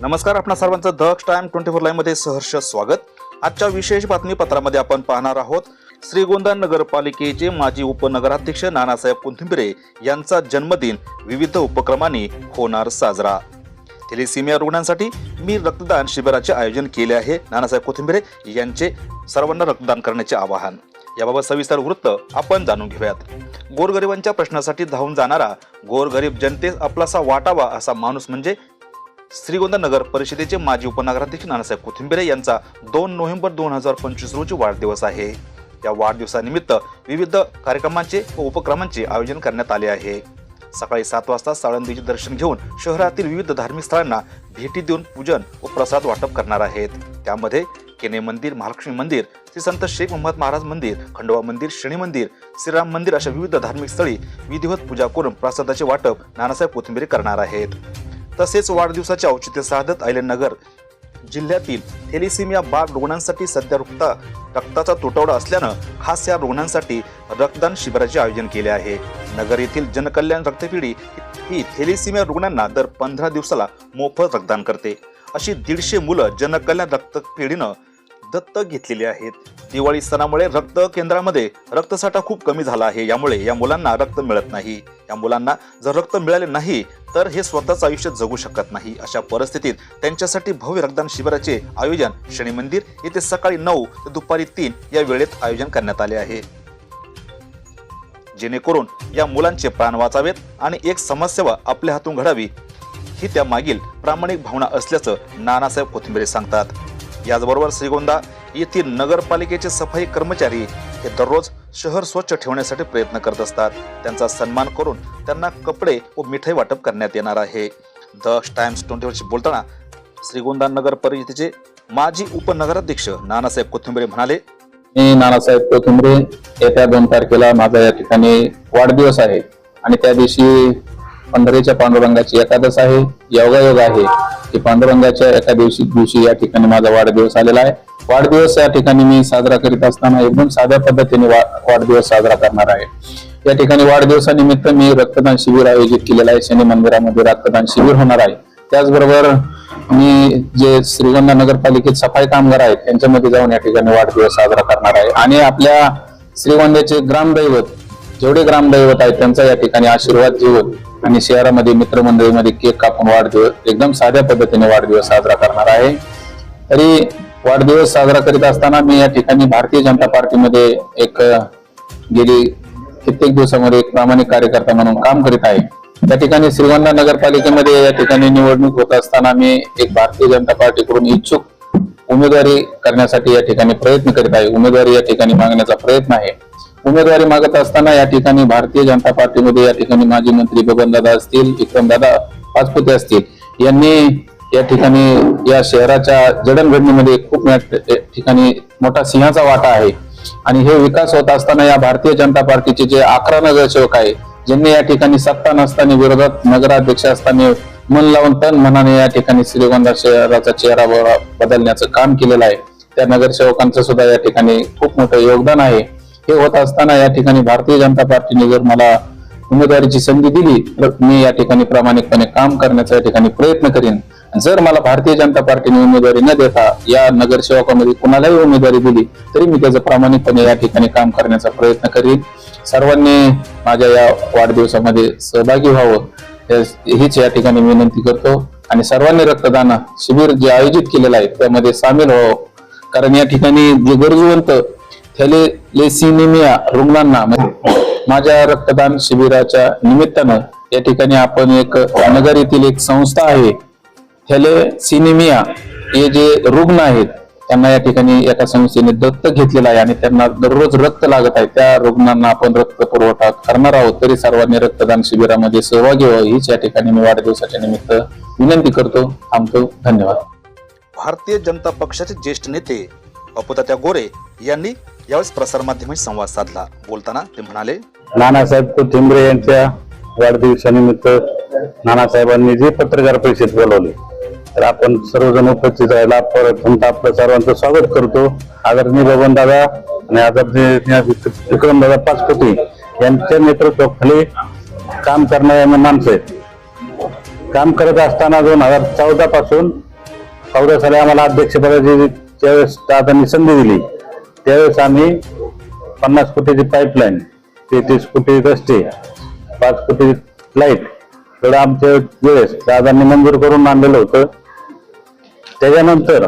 नमस्कार आपणा सर्वांचं द टाइम ट्वेंटी फोर लाईव्हमध्ये सहर्ष स्वागत. आजच्या विशेष बातमीपत्रामध्ये आपण पाहणार आहोत श्रीगोंदा नगरपालिकेचे माजी उपनगराध्यक्ष नानासाहेब कुंथिंबिरे यांचा जन्मदिन विविध उपक्रमांनी होणार साजरा. थेलेसिमिया रुग्णांसाठी मी रक्तदान शिबिराचे आयोजन केले आहे. नानासाहेब कोथिंबिरे यांचे सर्वांना रक्तदान करण्याचे आवाहन. याबाबत सविस्तर वृत्त आपण जाणून घेऊयात. गोरगरिबांच्या प्रश्नासाठी धावून जाणारा गोरगरीब जनतेस आपलासा वाटावा असा माणूस म्हणजे श्रीगोंदा नगर परिषदेचे माजी उपनगराध्यक्ष नानासाहेब कोथिंबिरे यांचा दोन नोव्हेंबर दोन हजार पंचवीस रोजी वाढदिवस आहे. या वाढदिवसानिमित्त विविध कार्यक्रमांचे व उपक्रमांचे आयोजन करण्यात आले आहे. सकाळी सात वाजता साळंदीचे दर्शन घेऊन शहरातील विविध धार्मिक स्थळांना भेटी देऊन पूजन व प्रसाद वाटप करणार आहेत. त्यामध्ये केने मंदिर महालक्ष्मी मंदिर श्री संत शेख मोहम्मद महाराज मंदिर खंडोबा मंदिर शनी मंदिर श्रीराम मंदिर अशा विविध धार्मिक स्थळी विधिवत पूजा करून प्रसादाचे वाटप नानासाहेब कोथिंबिरे करणार आहेत. तसेच वाढदिवसाचे औचित्य साधत नगर जिल्ह्यातील थेलिसिमिया बाग रुग्णांसाठी सध्या रक्त रक्ताचा तुटवडा असल्यानं खास या रुग्णांसाठी रक्तदान शिबिराचे आयोजन केले आहे. नगर येथील जनकल्याण रक्तपेढी ही थेलिसिमिया रुग्णांना दर पंधरा दिवसाला मोफत रक्तदान करते. अशी दीडशे मुलं जनकल्याण रक्तपेढीनं दत्तक घेतलेली आहेत. दिवाळी सणामुळे रक्त केंद्रामध्ये रक्तसाठा खूप कमी झाला आहे. यामुळे या मुलांना रक्त मिळत नाही. या मुलांना जर रक्त मिळाले नाही तर हे स्वतःच आयुष्य जगू शकत नाही. अशा परिस्थितीत त्यांच्यासाठी भव्य रक्तदान शिबिराचे आयोजन शनी मंदिर येथे सकाळी नऊ ते दुपारी तीन या वेळेत आयोजन करण्यात आले आहे. जेणेकरून या मुलांचे प्राण वाचावेत आणि एक समाजसेवा आपल्या हातून घडावी ही त्या मागील प्रामाणिक भावना असल्याचं नानासाहेब कोथिंबिरे सांगतात. याचबरोबर श्रीगोंदा येथील नगरपालिकेचे सफाई कर्मचारी हे दररोज शहर स्वच्छ ठेवण्यासाठी प्रयत्न करत असतात. त्यांचा सन्मान करून त्यांना कपडे व मिठाई वाटप करण्यात येणार आहे. द टाइम्स ट्वेंटीवरशी बोलताना श्रीगोंदा नगर परिषदेचे माजी उपनगराध्यक्ष नानासाहेब कोथिंबिरे म्हणाले मी नानासाहेब कोथिंबरे येत्या दोन तारखेला माझा या ठिकाणी वाढदिवस आहे आणि त्या दिवशी पंढरीच्या पांडुरंगाची एकादश आहे योगायोग आहे. की पांडुरंगाच्या एका दिवशी दिवशी या ठिकाणी माझा वाढदिवस आलेला आहे. वाढदिवस या ठिकाणी मी साजरा करीत असताना एकदम साध्या पद्धतीने वा- वाढदिवस साजरा करणार आहे. या ठिकाणी वाढदिवसानिमित्त मी रक्तदान शिबिर आयोजित केलेलं आहे. शनी मंदिरामध्ये रक्तदान शिबिर होणार आहे. त्याचबरोबर मी जे श्रीगंधा नगरपालिकेत सफाई कामगार आहेत त्यांच्यामध्ये जाऊन या ठिकाणी वाढदिवस साजरा करणार आहे. आणि आपल्या श्रीगोंद्याचे ग्रामदैवत जेवढे ग्रामदैवत आहेत त्यांचा या ठिकाणी आशीर्वाद घेऊन आणि शहरामध्ये मित्रमंडळीमध्ये केक कापून वाढदिवस एकदम साध्या पद्धतीने वाढदिवस साजरा करणार आहे. तरी वाढदिवस साजरा करीत असताना मी या ठिकाणी भारतीय जनता पार्टीमध्ये एक गेली कित्येक दिवसामध्ये एक प्रामाणिक कार्यकर्ता म्हणून काम करीत आहे. त्या ठिकाणी श्रीगोंदा नगरपालिकेमध्ये या ठिकाणी निवडणूक होत असताना मी एक भारतीय जनता पार्टीकडून इच्छुक उमेदवारी करण्यासाठी या ठिकाणी प्रयत्न करीत आहे. उमेदवारी या ठिकाणी मागण्याचा प्रयत्न आहे. उमेदवारी मागत असताना या ठिकाणी भारतीय जनता पार्टीमध्ये या ठिकाणी माजी मंत्री बबनदादा असतील विक्रमदादा पाचपुते असतील. यांनी या ठिकाणी या शहराच्या जडणघडणीमध्ये खूप ठिकाणी मोठा सिंहाचा वाटा आहे. आणि हे विकास होत असताना या भारतीय जनता पार्टीचे जे अकरा नगरसेवक आहे ज्यांनी या ठिकाणी सत्ता नसताना विरोधात नगराध्यक्ष असताना मन लावून तन मनाने या ठिकाणी श्रीगोंदा शहराचा चेहरा बदलण्याचं काम केलेलं आहे. त्या नगरसेवकांचं सुद्धा या ठिकाणी खूप मोठं योगदान आहे. हे होत असताना या ठिकाणी भारतीय जनता पार्टीने जर मला उमेदवारीची संधी दिली तर मी या ठिकाणी प्रामाणिकपणे काम करण्याचा या ठिकाणी प्रयत्न करीन. जर मला भारतीय जनता पार्टीने उमेदवारी न देता या नगरसेवकामध्ये कुणालाही उमेदवारी दिली तरी मी त्याचं प्रामाणिकपणे या ठिकाणी काम करण्याचा प्रयत्न करीन. सर्वांनी माझ्या या वाढदिवसामध्ये सहभागी व्हावं हीच या ठिकाणी विनंती करतो. आणि सर्वांनी रक्तदान शिबिर जे आयोजित केलेलं आहे त्यामध्ये सामील व्हावं. कारण या ठिकाणी जे गरजवंत थॅलेसिनिमिया रुग्णांना म्हणजे माझ्या रक्तदान शिबिराच्या निमित्तानं या ठिकाणी आपण एक नगर येथील एक संस्था आहे. थॅलेसिनिमिया हे जे रुग्ण आहेत त्यांना या ठिकाणी एका संस्थेने दत्तक घेतलेलं आहे आणि त्यांना दररोज रक्त लागत आहे. त्या रुग्णांना आपण रक्त पुरवठा करणार आहोत. तरी सर्वांनी रक्तदान शिबिरामध्ये सहभागी व्हावं. हीच या ठिकाणी मी वाढदिवसाच्या निमित्त विनंती करतो थांबतो. धन्यवाद. भारतीय जनता पक्षाचे ज्येष्ठ नेते अपुतात्या गोरे यांनी यावेळेस प्रसारमाध्यमांशी संवाद साधला. बोलताना ते म्हणाले नानासाहेब कोथिंबरे यांच्या वाढदिवसानिमित्त नानासाहेबांनी जे पत्रकार परिषद बोलवली तर आपण सर्वजण उपस्थित राहिला. परत आपलं सर्वांचं स्वागत करतो. आदरणीय बबन दादा आणि आदरणीय विक्रम दादा पाचपुते यांच्या नेतृत्वाखाली काम करणाऱ्या माणसं आहेत. काम करत असताना दोन हजार चौदा पासून चौदा साली आम्हाला अध्यक्षपदाची त्यावेळेस दादांनी संधी दिली. त्यावेळेस आम्ही पन्नास कोटीची पाईपलाईन तेहतीस कोटी रस्ते पाच कोटी लाइट एवढं आमच्या वेळेस दादांनी मंजूर करून आणलेलं होतं त्याच्यानंतर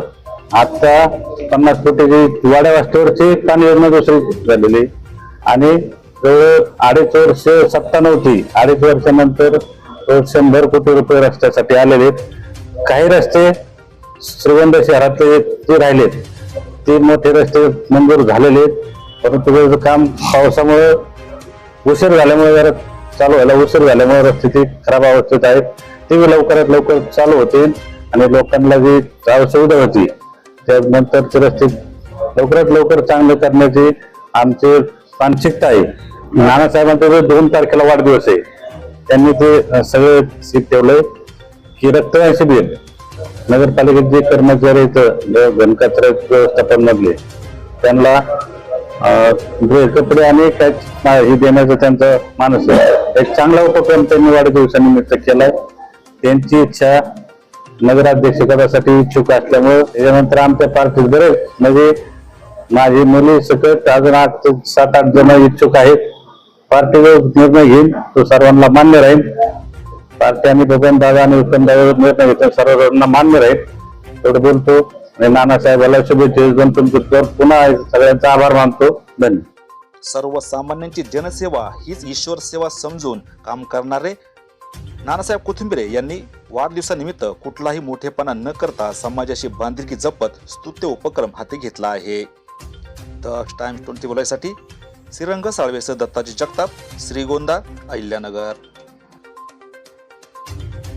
आता पन्नास कोटीची वाड्या वस्तीवरची पाणी योजना दुसरी झालेली आणि जवळ अडीच वर्ष सत्ता नव्हती अडीच वर्षानंतर शंभर कोटी रुपये रस्त्यासाठी आलेले आहेत. काही रस्ते श्रीगोंदा शहरातले जे राहिलेत ते मोठे रस्ते मंजूर झालेले आहेत. परंतु त्याचं काम पावसामुळे उशीर झाल्यामुळे जरा चालू व्हायला उशीर झाल्यामुळे रस्ते ते खराब अवस्थेत आहेत. ते लवकरात लवकर चालू होतील आणि लोकांना जी सुविधा होती त्यानंतरचे रस्ते लवकरात लवकर चांगले करण्याची आमची मानसिकता आहे. नानासाहेबांचा दोन तारखेला वाढदिवस आहे. त्यांनी ते सगळे सीट ठेवलंय. की रक्तदान शिबिर. नगरपालिकेत जे कर्मचारी घनकचरा व्यवस्थापन मधले त्यांना कपडे आणि काय हे देण्याचा त्यांचा मानस आहे. एक चांगला उपक्रम त्यांनी वाढदिवसानिमित्त केलाय. त्यांची इच्छा नगराध्यक्षपदासाठी इच्छुक असल्यामुळे त्याच्यानंतर आमच्या पार्टीत बरेच म्हणजे माझी मुली सकट अजून आठ सात आठ जण इच्छुक आहेत. पार्टीवर निर्णय घेईल तो सर्वांना मान्य राहील. पार्टी आणि बबन दादा आणि उत्तम दादा नाही घेतो सर्वांना मान्य राहील. एवढं बोलतो आणि नानासाहेबाला शुभेच्छा देऊन पुन्हा सगळ्यांचा आभार मानतो. धन्यवाद सर्वसामान्यांची जनसेवा हीच ईश्वर सेवा समजून काम करणारे नानासाहेब कोथिंबिरे यांनी वाढदिवसानिमित्त कुठलाही मोठेपणा न करता समाजाशी बांधिलकी जपत स्तुत्य उपक्रम हाती घेतला आहे. द टाइम्स ट्वेंटी बोलायसाठी श्रीरंग साळवेसह दत्ताजी जगताप श्रीगोंदा अहिल्यानगर.